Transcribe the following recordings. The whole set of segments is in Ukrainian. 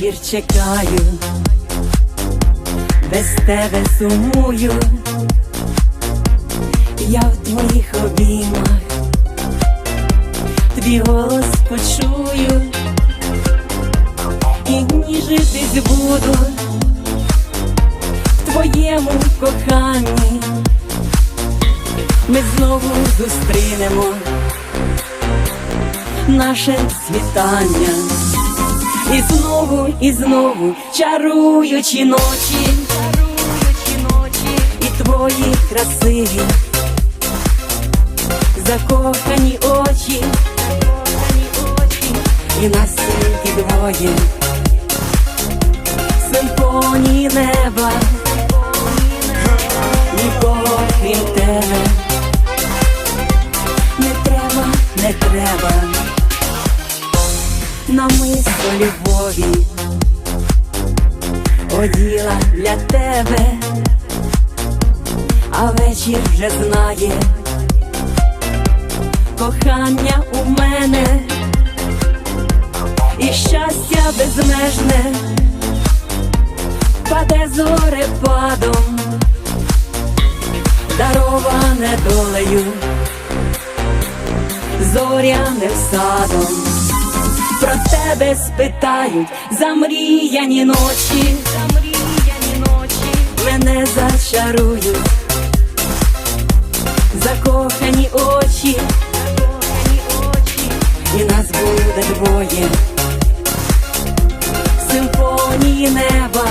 вечір чекаю, без тебе сумую, я в твоїх обіймах, твій голос почую і ніжитись буду в твоєму коханні. Ми знову зустрінемо наше світання. І знову, і знову чаруючі ночі, чаруючі ночі, і твої красиві, закохані очі, закохані очі, і нас тільки двоє, симфонії неба, нікого крім тебе. Любові. Оділа для тебе, а вечір вже знає. Кохання у мене і щастя безмежне. Паде зорепадом, дароване долею, зоряним садом про тебе спитають замріяні ночі, замріяні ночі. Мене зачарують, закохані очі, закохані очі, і нас буде двоє, симфонії неба,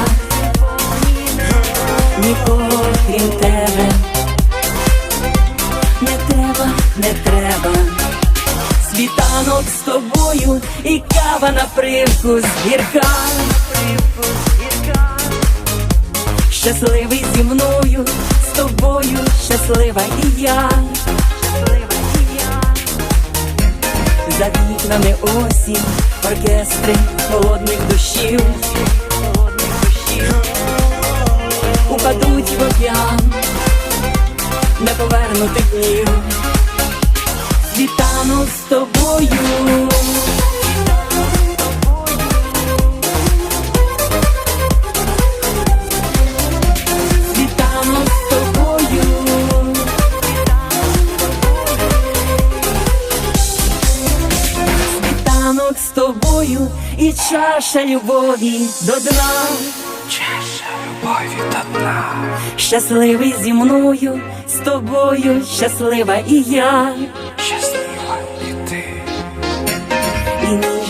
нікого крім тебе. Не треба, не треба світанок з тобою і кава на привкус гірка. Щасливий зі мною, з тобою щаслива і я. За вікнами осінь, оркестри холодних душів. Упадуть в океан неповернутих днів світанок з тобою. З тобою і чаша любові до дна. Чаша любові до дна. Щасливий зі мною, з тобою, щаслива і я.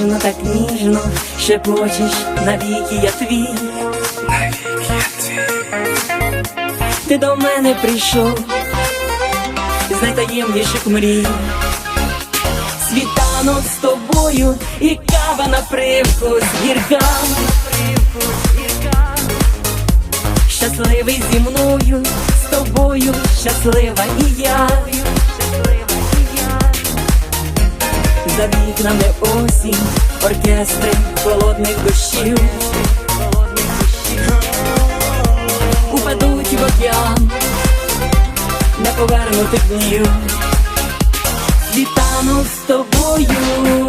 Ніжно, так ніжно шепочеш навіки я твій. Навік я твій. Ти до мене прийшов з найтаємніших мрій. Світанок з тобою і кава на привкус гірка. Щасливий зі мною, з тобою, щаслива і я. За вікнами осінь, оркестри холодних дощів. Упадуть в океан неповернутих днів. вітану з тобою.